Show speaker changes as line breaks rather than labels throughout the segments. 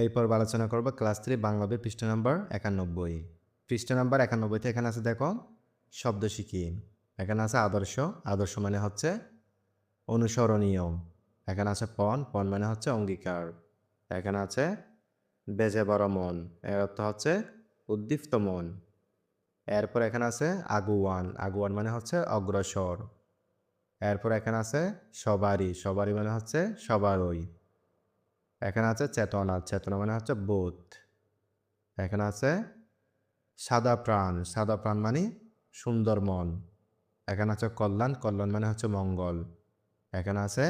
এই পর্ব আলোচনা করব ক্লাস থ্রি, বাংলা বই পৃষ্ঠা নাম্বার একানব্বই। পৃষ্ঠা নাম্বার একানব্বইতে এখানে আছে, দেখো, শব্দ শিখি। এখানে আছে আদর্শ। আদর্শ মানে হচ্ছে অনুসরণীয়। এখানে আছে পণ। পণ মানে হচ্ছে অঙ্গীকার। এখানে আছে বেজে বড় মন। এর অর্থ হচ্ছে উদ্দীপ্ত মন। এরপর এখানে আছে আগুয়ান। আগুয়ান মানে হচ্ছে অগ্রসর। এরপর এখানে আছে সবারই। সবারই মানে হচ্ছে সবারই। এখানে আছে চেতনা চেতনা মানে হচ্ছে বোধ। এখানে আছে সাদা প্রাণ সাদা প্রাণ মানে সুন্দর মন। এখানে আছে কল্যাণ কল্যাণ মানে হচ্ছে মঙ্গল। এখানে আছে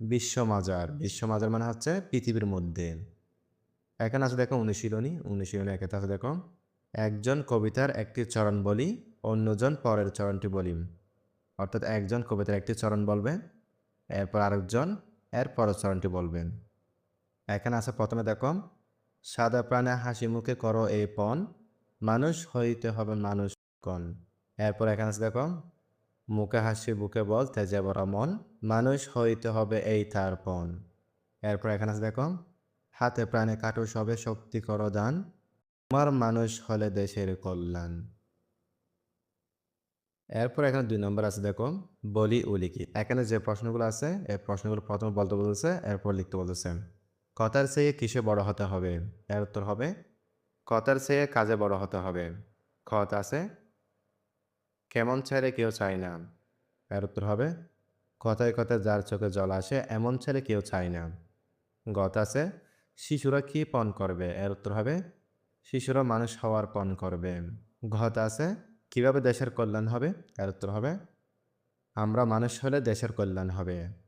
বিশ্বমাজার বিশ্বমাজার মানে হচ্ছে পৃথিবীর মধ্যে। এখানে আছে দেখো অনুশীলনী অনুশীলনী একে আছে দেখো, একজন কবিতার একটি চরণ বলি, অন্যজন পরের চরণটি বলি। অর্থাৎ একজন কবিতার একটি চরণ বলবে, এরপর আরেকজন এর পরের চরণটি বলবেন। এখানে আছে প্রথমে দেখো, সাদা প্রাণে হাসি মুখে করো এই পণ, মানুষ হইতে হবে মানুষ কন এরপর এখানে আছে দেখো, মুখে হাসি বুকে বল, তেজে বড় মন, মানুষ হইতে হবে এই তার পণ। এরপর এখানে আছে দেখো, হাতে প্রাণে কাটো সবে শক্তি করো দান, তোমার মানুষ হলে দেশের কল্যাণ। এরপর এখানে দুই নম্বর আছে দেখো, বলি উলিকি এখানে যে প্রশ্নগুলো আছে, এই প্রশ্নগুলো প্রথমে বলতে বলতেছে, এরপর লিখতে বলতেছে। কথার চেয়ে কিসে বড় হতে হবে? এর উত্তর হবে, কথার চেয়ে কাজে বড় হতে হবে। খত আছে, কেমন ছেলে কেউ চায় না। এর উত্তর হবে, কথায় কথায় যার চোখে জল আসে, এমন ছেলে কেউ চায় না। গত আছে, শিশুরা কি পণ করবে? এর উত্তর হবে, শিশুরা মানুষ হওয়ার পণ করবে। ঘত আছে, কীভাবে দেশের কল্যাণ হবে? এর উত্তর হবে, আমরা মানুষ হলে দেশের কল্যাণ হবে।